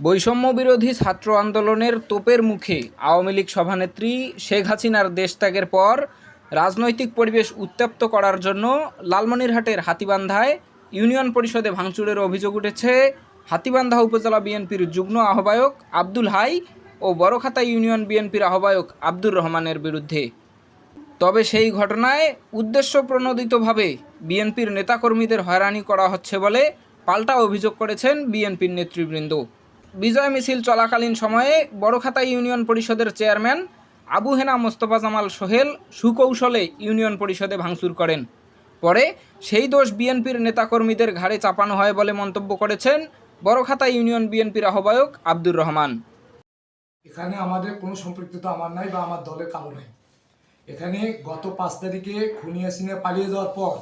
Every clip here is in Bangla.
বৈষম্য বিরোধী ছাত্র আন্দোলনের তোপের মুখে আওয়ামী লীগ সভানেত্রী শেখ হাসিনার দেশত্যাগের পর রাজনৈতিক পরিবেশ উত্তপ্ত করার জন্য লালমনিরহাটের হাতিবান্ধায় ইউনিয়ন পরিষদে ভাঙচুরের অভিযোগ উঠেছে। হাতিবান্ধা উপজেলা বিএনপির যুগ্ম আহ্বায়ক আব্দুল হাই ও বড়খাতা ইউনিয়ন বিএনপির আহ্বায়ক আব্দুর রহমানের বিরুদ্ধে। তবে সেই ঘটনায় উদ্দেশ্য প্রণোদিতভাবে বিএনপির নেতাকর্মীদের হয়রানি করা হচ্ছে বলে পাল্টা অভিযোগ করেছেন বিএনপির নেতৃবৃন্দ। বিজয় মিছিল চলাকালীন সময়ে বড়খাতা ইউনিয়ন পরিষদের চেয়ারম্যান আবু হেনা মোস্তফা জামাল সোহেল সুকৌশলে ইউনিয়ন পরিষদে ভাঙচুর করেন। পরে সেই দোষ বিএনপির নেতাকর্মীদের ঘাড়ে চাপানো হয় বলে মন্তব্য করেছেন বড়খাতা ইউনিয়ন বিএনপির আহ্বায়ক আব্দুর রহমান। এখানে আমাদের কোনো সম্পৃক্ততা আমার নাই বা আমার দলের কারও নাই। এখানে গত পাঁচ তারিখে খুনিয়া সিনে পালিয়ে যাওয়ার পর,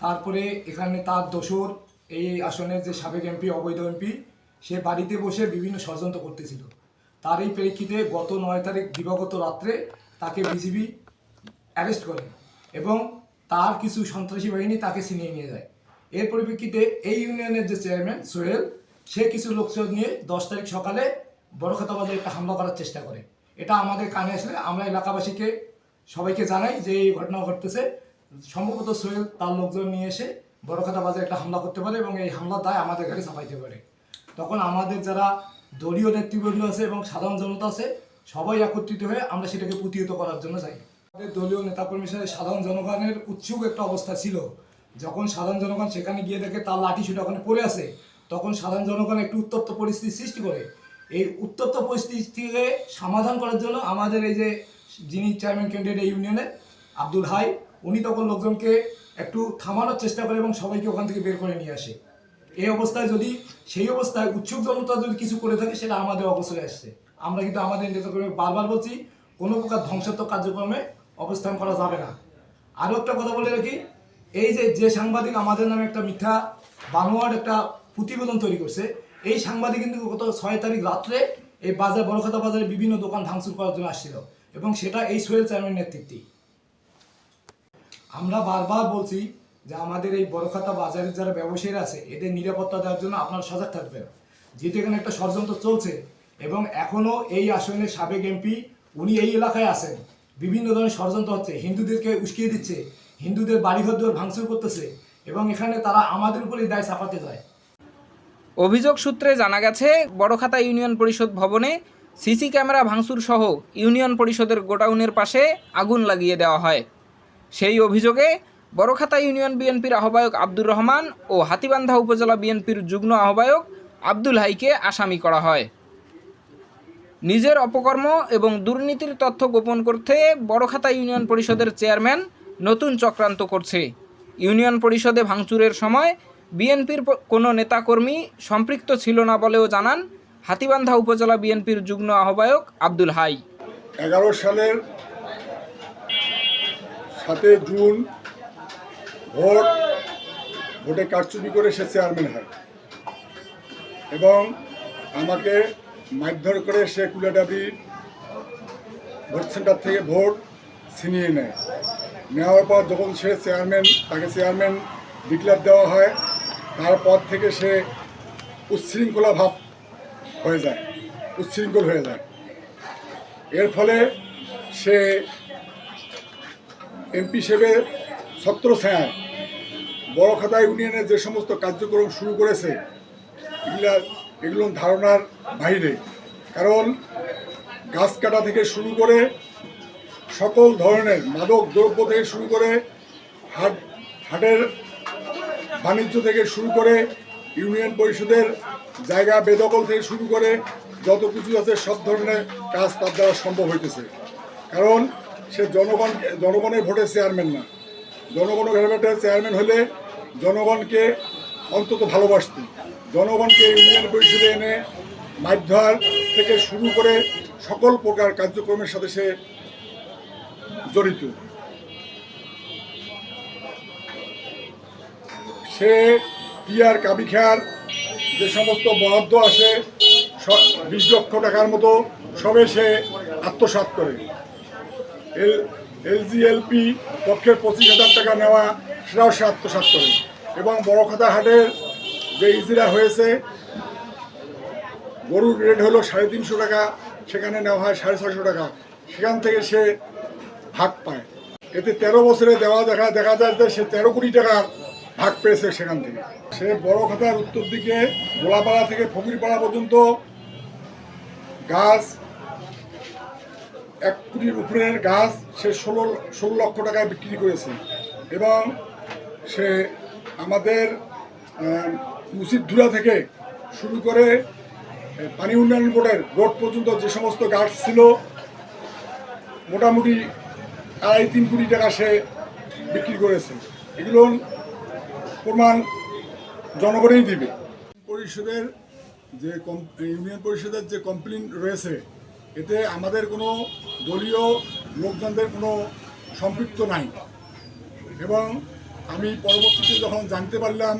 তারপরে এখানে তার দোসর এই আসনের যে সাবেক এমপি, অবৈধ এমপি সে বাড়িতে বসে বিভিন্ন ষড়যন্ত্র করতেছিল। তার এই প্রেক্ষিতে গত নয় তারিখ দিবাগত রাত্রে তাকে বিজিবি অ্যারেস্ট করে এবং তার কিছু সন্ত্রাসী বাহিনী তাকে ছিনিয়ে নিয়ে যায়। এর পরিপ্রেক্ষিতে এই ইউনিয়নের যে চেয়ারম্যান সোহেল, সে কিছু লোকজন নিয়ে দশ তারিখ সকালে বড়খাতা বাজারে একটা হামলা করার চেষ্টা করে। এটা আমাদের কানে আসলে আমরা এলাকাবাসীকে সবাইকে জানাই যে এই ঘটনা ঘটতেছে। সম্ভবত সোহেল তার লোকজন নিয়ে এসে বড়খাতা বাজারে একটা হামলা করতে পারে এবং এই হামলার দায় আমাদের ঘাড়ে চাপাইতে পারে। তখন আমাদের যারা দলীয় নেতৃবৃন্দ আছে এবং সাধারণ জনতা আছে, সবাই একত্রিত হয়ে আমরা সেটাকে প্রতিহত করার জন্য যাই। আমাদের দলীয় নেতাকর্মীর সাথে সাধারণ জনগণের উৎসুক একটা অবস্থা ছিল। যখন সাধারণ জনগণ সেখানে গিয়ে দেখে তার লাঠি ছুটে ওখানে পড়ে আছে, তখন সাধারণ জনগণ একটু উত্তপ্ত পরিস্থিতি সৃষ্টি করে। এই উত্তপ্ত পরিস্থিতিকে সমাধান করার জন্য আমাদের এই যে যিনি চেয়ারম্যান ক্যান্ডিডেট এই ইউনিয়নের আব্দুল হাই, উনি তখন লোকজনকে একটু থামানোর চেষ্টা করে এবং সবাইকে ওখান থেকে বের করে নিয়ে আসে। এই অবস্থায় যদি, সেই অবস্থায় উৎসুক জনতা যদি কিছু করে থাকে, সেটা আমাদের অবসরে আসছে। আমরা কিন্তু আমাদের নেতাকর্মী বারবার বলছি, কোনো প্রকার ধ্বংসাত্মক কার্যক্রমে অবস্থান করা যাবে না। আরও একটা কথা বলে রাখি, এই যে যে সাংবাদিক আমাদের নামে একটা মিথ্যা বানোয়ার একটা প্রতিবেদন তৈরি করছে, এই সাংবাদিক কিন্তু গত ছয় তারিখ রাত্রে এই বাজার, বড়খাতা বাজারে বিভিন্ন দোকান ভাঙচুর করার জন্য আসছিল এবং সেটা এই সোহেল চেয়ারম্যান নেতৃত্বে। আমরা বারবার বলছি যে আমাদের এই বড়খাতা বাজারের যারা ব্যবসায়ীরা আছে, এদের নিরাপত্তা দেওয়ার জন্য আপনারা সজাগ থাকবেন। যেহেতু এখানে একটা ষড়যন্ত্র চলছে এবং এখনও এই আসনের সাবেক এমপি, উনি এই এলাকায় আছেন। বিভিন্ন ধরনের ষড়যন্ত্র হচ্ছে। হিন্দুদেরকে উস্কিয়ে দিচ্ছে, হিন্দুদের বাড়িঘর দুয়ার ভাঙচুর করতেছে এবং এখানে তারা আমাদের উপরেই দায় চাপাতে যায়। অভিযোগ সূত্রে জানা গেছে বড়খাতা ইউনিয়ন পরিষদ ভবনে সিসি ক্যামেরা ভাঙচুর সহ ইউনিয়ন পরিষদের গোডাউনের পাশে আগুন লাগিয়ে দেওয়া হয়। সেই অভিযোগে বড়খাতা ইউনিয়ন বিএনপির আহ্বায়ক আব্দুর রহমান ও হাতিবান্ধা উপজেলা বিএনপির যুগ্ম আহ্বায়ক আব্দুল হাইকে আসামি করা হয়। নিজের অপকর্ম এবং দুর্নীতির তথ্য গোপন করতে বড়খাতা ইউনিয়ন পরিষদের চেয়ারম্যান নতুন চক্রান্ত করছে। ইউনিয়ন পরিষদে ভাঙচুরের সময় বিএনপির কোনো নেতাকর্মী সম্পৃক্ত ছিল না বলেও জানান হাতিবান্ধা উপজেলা বিএনপির যুগ্ম আহ্বায়ক আব্দুল হাই। এগারো সালের সাতই জুন ভোট, ভোটে কারচুপি করে সে চেয়ারম্যান হয়। এবং আমাকে মারধর করে সে কুলাডাবি ভোট সেন্টার থেকে ভোট ছিনিয়ে নেয়। নেওয়ার পর যখন সে চেয়ারম্যান, তাকে চেয়ারম্যান ডিক্লেয়ার দেওয়া হয় তারপর থেকে সে উচ্ছৃঙ্খলা ভাব হয়ে যায়, উচ্ছৃঙ্খল হয়ে যায়। এর ফলে সে এমপি হিসেবে ছত্র ছায় বড়খাতা ইউনিয়নে যে সমস্ত কার্যক্রম শুরু করেছে, এগুলা, এগুলো ধারণার বাইরে। কারণ গাছ কাটা থেকে শুরু করে সকল ধরনের মাদক দ্রব্য থেকে শুরু করে হাট, হাটের বাণিজ্য থেকে শুরু করে ইউনিয়ন পরিষদের জায়গা বেদখল থেকে শুরু করে যত কিছু আছে সব ধরনের কাজ তার দ্বারা সম্ভব হইতেছে। কারণ সে জনগণ, জনগণের ভোটের চেয়ারম্যান না। জনগণের ভোটের চেয়ারম্যান হলে জনগণকে অন্তত ভালোবাসতে। জনগণকে ইউনিয়ন পরিষদে এনে মারধর থেকে শুরু করে সকল প্রকার কার্যক্রমের সাথে সে জড়িত। সে টিয়ার কাবিখার, যে সমস্ত বরাদ্দ আসে বিশ লক্ষ টাকার মতো, সবে সে আত্মসাৎ করে। এল এলজিএলপি পক্ষের পঁচিশ হাজার টাকা নেওয়া সেটাও সে আত্মসাৎ করে। এবং বড়খাতা হাটের যে ইজিরা হয়েছে, গরুর রেট হলো সাড়ে তিনশো টাকা, সেখানে নেওয়া হয় সাড়ে ছশো টাকা। সেখান থেকে সে ভাগ পায়। এতে তেরো বছরে দেওয়া দেখা দেখা যায় যে সে তেরো কোটি টাকা ভাগ পেয়েছে সেখান থেকে। সে বড় খাতার উত্তর দিকে, গোলাপাড়া থেকে ফকিরপাড়া পর্যন্ত গাছ, এক কোটির উপরের গাছ সে ষোলো ষোলো লক্ষ টাকায় বিক্রি করেছে। এবং সে আমাদের মুসিদধুরা থেকে শুরু করে পানি উন্নয়ন বোর্ডের রোড পর্যন্ত যে সমস্ত গাছ ছিল, মোটামুটি আড়াই তিন কোটি টাকা সে বিক্রি করেছে। এগুলো প্রমাণ জনগণেই দিবে। পরিষদের যে ইউনিয়ন পরিষদের যে কমপ্লেন রয়েছে, এতে আমাদের কোনো দলীয় লোকজনদের কোনো সম্পৃক্ত নাই। এবং আমি পরবর্তীতে যখন জানতে পারলাম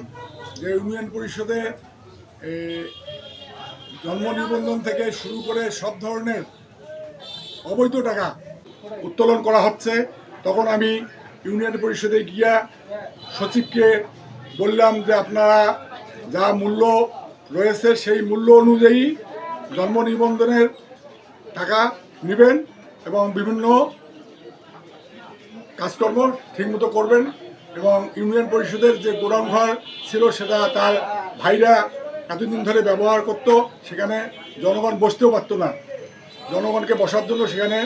যে ইউনিয়ন পরিষদে জন্ম নিবন্ধন থেকে শুরু করে সব ধরনের অবৈধ টাকা উত্তোলন করা হচ্ছে, তখন আমি ইউনিয়ন পরিষদে গিয়া সচিবকে বললাম যে আপনারা যা মূল্য রয়েছে সেই মূল্য অনুযায়ী জন্ম নিবন্ধনের টাকা নেবেন এবং বিভিন্ন কাজকর্ম ঠিকমতো করবেন। এবং ইউনিয়ন পরিষদের যে গোডাউন ঘর ছিল, সেটা তার ভাইরা এতদিন ধরে ব্যবহার করত। সেখানে জনগণ বসতেও পারতো না। জনগণকে বসার জন্য সেখানে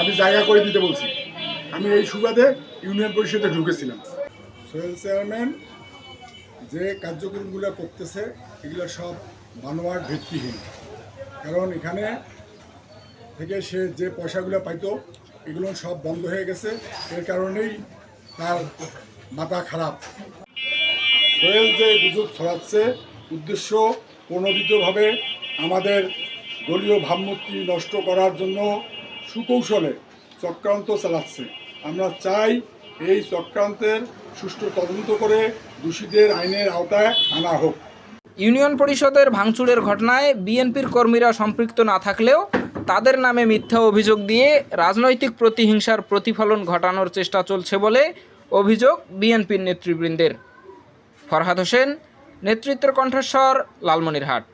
আমি জায়গা করে দিতে বলছি। আমি এই সুবাদে ইউনিয়ন পরিষদে ঢুকেছিলাম। সোহেল চেয়ারম্যান যে কার্যক্রমগুলো করতেছে, এগুলো সব বানোয়ার ভিত্তিহীন। কারণ এখানে থেকে সে যে পয়সাগুলো পাইতো, এগুলো সব বন্ধ হয়ে গেছে। এর কারণেই তার মাথা খারাপ। সোহেল যে গুজব ছড়াচ্ছে, উদ্দেশ্য প্রণোদিতভাবে আমাদের দলীয় ভাবমূর্তি নষ্ট করার জন্য সুকৌশলে চক্রান্ত চালাচ্ছে। আমরা চাই এই চক্রান্তের সুষ্ঠু তদন্ত করে দোষীদের আইনের আওতায় আনা হোক। ইউনিয়ন পরিষদের ভাঙচুরের ঘটনায় বিএনপির কর্মীরা সম্পৃক্ত না থাকলেও তাদের নামে মিথ্যা অভিযোগ দিয়ে রাজনৈতিক প্রতিহিংসার প্রতিফলন ঘটানোর চেষ্টা চলছে বলে অভিযোগ বিএনপির নেতৃবৃন্দের। ফরহাদ হোসেন, নেতৃত্বের কণ্ঠস্বর, লালমনিরহাট।